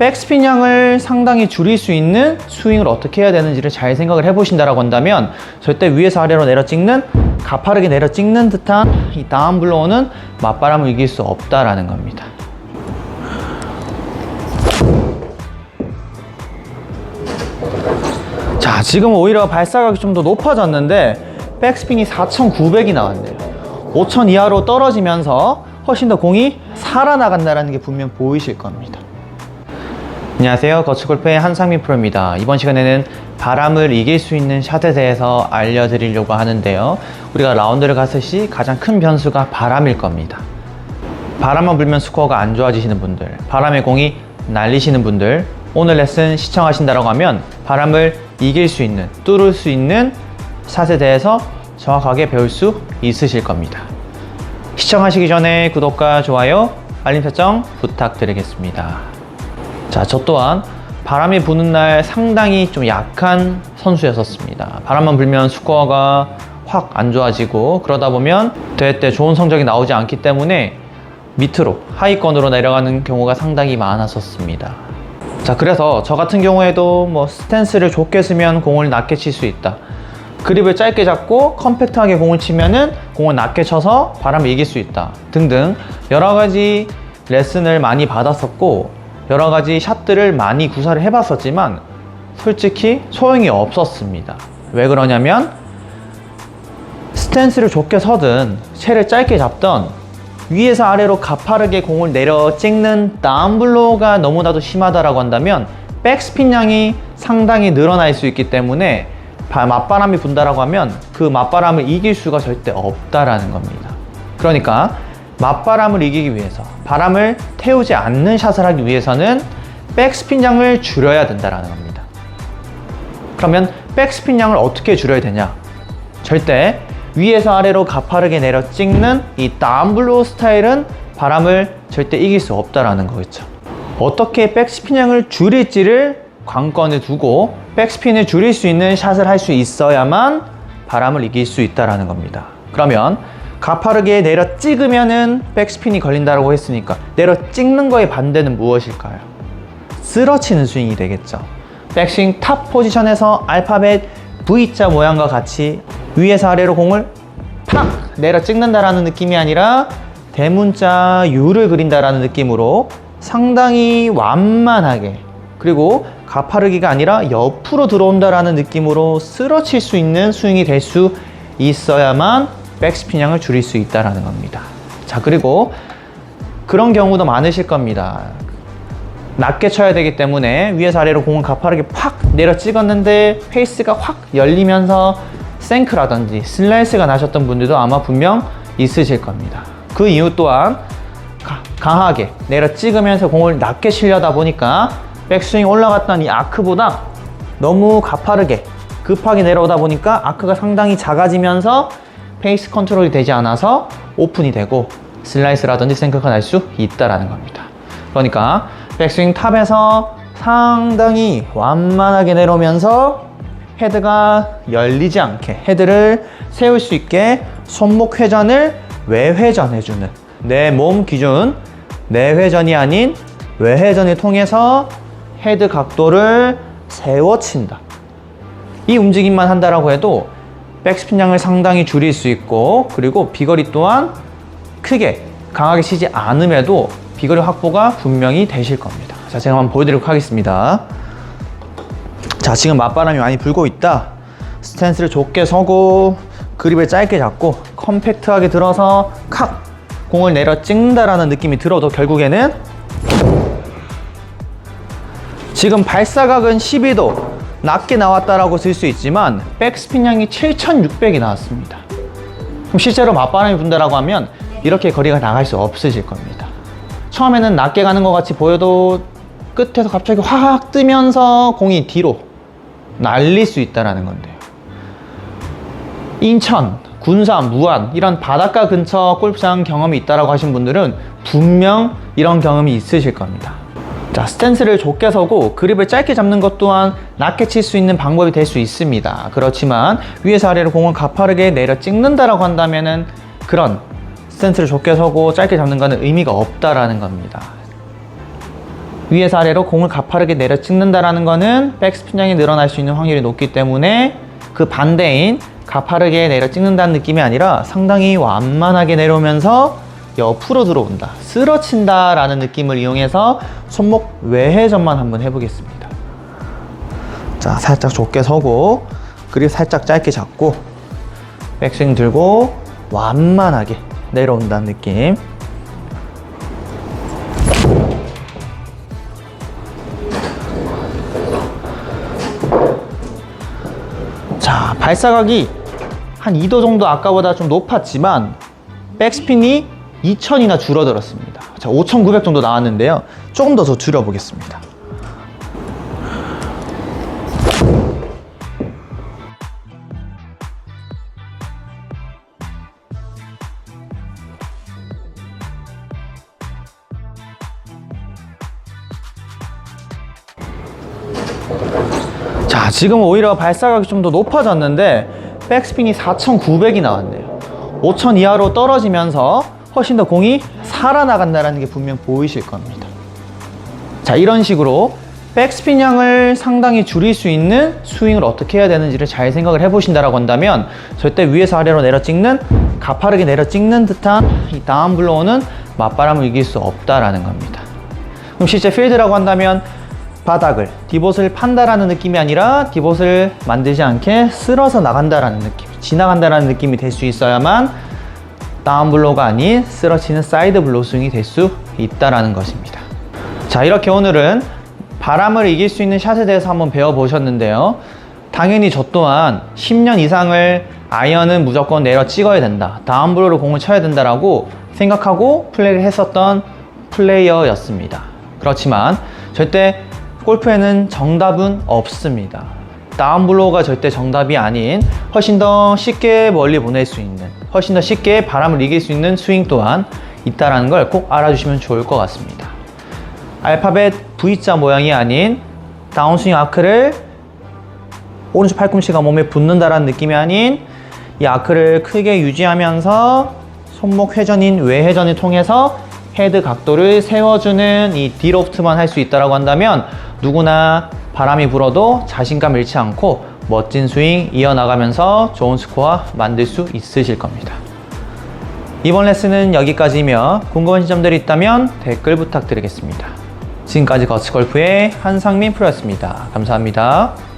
백스핀 양을 상당히 줄일 수 있는 스윙을 어떻게 해야 되는지를 잘 생각을 해보신다라고 한다면 절대 위에서 아래로 내려 찍는 가파르게 내려 찍는 듯한 이 다운 블로우는 맞바람을 이길 수 없다라는 겁니다. 자, 지금 오히려 발사각이 좀 더 높아졌는데 백스핀이 4,900이 나왔네요. 5,000 이하로 떨어지면서 훨씬 더 공이 살아나간다는 게 분명 보이실 겁니다. 안녕하세요. 거치골프의 한상민 프로입니다. 이번 시간에는 바람을 이길 수 있는 샷에 대해서 알려드리려고 하는데요. 우리가 라운드를 갔을 시 가장 큰 변수가 바람일 겁니다. 바람만 불면 스코어가 안 좋아지시는 분들, 바람의 공이 날리시는 분들, 오늘 레슨 시청하신다고 하면 바람을 이길 수 있는, 뚫을 수 있는 샷에 대해서 정확하게 배울 수 있으실 겁니다. 시청하시기 전에 구독과 좋아요, 알림 설정 부탁드리겠습니다. 자, 저 또한 바람이 부는 날 상당히 좀 약한 선수였었습니다. 바람만 불면 스코어가 확 안 좋아지고 그러다 보면 대회 때 좋은 성적이 나오지 않기 때문에 밑으로 하위권으로 내려가는 경우가 상당히 많았었습니다. 자, 그래서 저 같은 경우에도 뭐 스탠스를 좁게 쓰면 공을 낮게 칠 수 있다. 그립을 짧게 잡고 컴팩트하게 공을 치면은 공을 낮게 쳐서 바람을 이길 수 있다. 등등 여러 가지 레슨을 많이 받았었고 여러 가지 샷들을 많이 구사를 해봤었지만 솔직히 소용이 없었습니다. 왜 그러냐면 스탠스를 좁게 서든 채를 짧게 잡던 위에서 아래로 가파르게 공을 내려 찍는 다운블로우가 너무나도 심하다라고 한다면 백스핀 양이 상당히 늘어날 수 있기 때문에 바- 맞바람이 분다라고 하면 그 맞바람을 이길 수가 절대 없다라는 겁니다. 그러니까 맞바람을 이기기 위해서 바람을 태우지 않는 샷을 하기 위해서는 백스핀 양을 줄여야 된다라는 겁니다. 그러면 백스핀 양을 어떻게 줄여야 되냐? 절대 위에서 아래로 가파르게 내려 찍는 이 다운블로우 스타일은 바람을 절대 이길 수 없다라는 거겠죠. 어떻게 백스핀 양을 줄일지를 관건에 두고 백스핀을 줄일 수 있는 샷을 할 수 있어야만 바람을 이길 수 있다라는 겁니다. 그러면 가파르게 내려 찍으면은 백스핀이 걸린다고 했으니까 내려 찍는 거의 반대는 무엇일까요? 쓰러치는 스윙이 되겠죠. 백스윙 탑 포지션에서 알파벳 V자 모양과 같이 위에서 아래로 공을 팍 내려 찍는다라는 느낌이 아니라 대문자 U를 그린다라는 느낌으로 상당히 완만하게 그리고 가파르기가 아니라 옆으로 들어온다라는 느낌으로 쓰러칠 수 있는 스윙이 될 수 있어야만 백스핀 양을 줄일 수 있다라는 겁니다. 자, 그리고 그런 경우도 많으실 겁니다. 낮게 쳐야 되기 때문에 위에서 아래로 공을 가파르게 팍 내려 찍었는데 페이스가 확 열리면서 생크라든지 슬라이스가 나셨던 분들도 아마 분명 있으실 겁니다. 그 이유 또한 가- 강하게 내려 찍으면서 공을 낮게 치려다 보니까 백스윙 올라갔던 이 아크보다 너무 가파르게 급하게 내려오다 보니까 아크가 상당히 작아지면서 페이스 컨트롤이 되지 않아서 오픈이 되고 슬라이스라든지 생크가 날 수 있다라는 겁니다. 그러니까 백스윙 탑에서 상당히 완만하게 내려오면서 헤드가 열리지 않게 헤드를 세울 수 있게 손목 회전을 외회전해주는 내 몸 기준 내회전이 아닌 외회전을 통해서 헤드 각도를 세워친다. 이 움직임만 한다라고 해도 백스핀 양을 상당히 줄일 수 있고 그리고 비거리 또한 크게 강하게 치지 않음에도 비거리 확보가 분명히 되실 겁니다. 자, 제가 한번 보여드리도록 하겠습니다. 자, 지금 맞바람이 많이 불고 있다. 스탠스를 좁게 서고 그립을 짧게 잡고 컴팩트하게 들어서 칵 공을 내려 찍는다라는 느낌이 들어도 결국에는 지금 발사각은 12도 낮게 나왔다라고 쓸 수 있지만 백스핀 양이 7,600이 나왔습니다. 그럼 실제로 맞바람이 분다라고 하면 이렇게 거리가 나갈 수 없으실 겁니다. 처음에는 낮게 가는 것 같이 보여도 끝에서 갑자기 확 뜨면서 공이 뒤로 날릴 수 있다라는 건데요. 인천, 군산, 무안 이런 바닷가 근처 골프장 경험이 있다라고 하신 분들은 분명 이런 경험이 있으실 겁니다. 자, 스탠스를 좁게 서고 그립을 짧게 잡는 것 또한 낮게 칠 수 있는 방법이 될 수 있습니다. 그렇지만 위에서 아래로 공을 가파르게 내려 찍는다라고 한다면은 그런 스탠스를 좁게 서고 짧게 잡는 거는 의미가 없다라는 겁니다. 위에서 아래로 공을 가파르게 내려 찍는다라는 거는 백스핀량이 늘어날 수 있는 확률이 높기 때문에 그 반대인 가파르게 내려 찍는다는 느낌이 아니라 상당히 완만하게 내려오면서 옆으로 들어온다, 쓰러친다 라는 느낌을 이용해서 손목 외회전만 한번 해보겠습니다. 자, 살짝 좁게 서고 그리고 살짝 짧게 잡고 백스윙 들고 완만하게 내려온다는 느낌. 자, 발사각이 한 2도 정도 아까보다 좀 높았지만 백스핀이 2000이나 줄어들었습니다. 자, 5900 정도 나왔는데요. 조금 더 더 줄여보겠습니다. 자, 지금 오히려 발사각이 좀 더 높아졌는데 백스핀이 4,900이 나왔네요. 5,000 이하로 떨어지면서 훨씬 더 공이 살아나간다는 게 분명 보이실 겁니다. 자, 이런 식으로 백스핀 양을 상당히 줄일 수 있는 스윙을 어떻게 해야 되는지를 잘 생각을 해보신다라고 한다면 절대 위에서 아래로 내려 찍는 가파르게 내려 찍는 듯한 이 다운 블로우는 맞바람을 이길 수 없다라는 겁니다. 그럼 실제 필드라고 한다면 바닥을 디봇을 판다라는 느낌이 아니라 디봇을 만들지 않게 쓸어서 나간다라는 느낌, 지나간다라는 느낌이 될 수 있어야만 다운 블로우가 아닌 쓰러치는 사이드 블로우 스윙이 될 수 있다라는 것입니다. 자, 이렇게 오늘은 바람을 이길 수 있는 샷에 대해서 한번 배워보셨는데요. 당연히 저 또한 10년 이상을 아이언은 무조건 내려 찍어야 된다. 다운 블로우로 공을 쳐야 된다라고 생각하고 플레이를 했었던 플레이어였습니다. 그렇지만 절대 골프에는 정답은 없습니다. 다운 블로우가 절대 정답이 아닌 훨씬 더 쉽게 멀리 보낼 수 있는 훨씬 더 쉽게 바람을 이길 수 있는 스윙 또한 있다라는 걸 꼭 알아주시면 좋을 것 같습니다. 알파벳 V자 모양이 아닌 다운스윙 아크를 오른쪽 팔꿈치가 몸에 붙는다라는 느낌이 아닌 이 아크를 크게 유지하면서 손목 회전인 외회전을 통해서 헤드 각도를 세워주는 이 디로프트만 할 수 있다라고 한다면 누구나 바람이 불어도 자신감 잃지 않고 멋진 스윙 이어나가면서 좋은 스코어 만들 수 있으실 겁니다. 이번 레슨은 여기까지이며 궁금한 점들이 있다면 댓글 부탁드리겠습니다. 지금까지 거치골프의 한상민 프로였습니다. 감사합니다.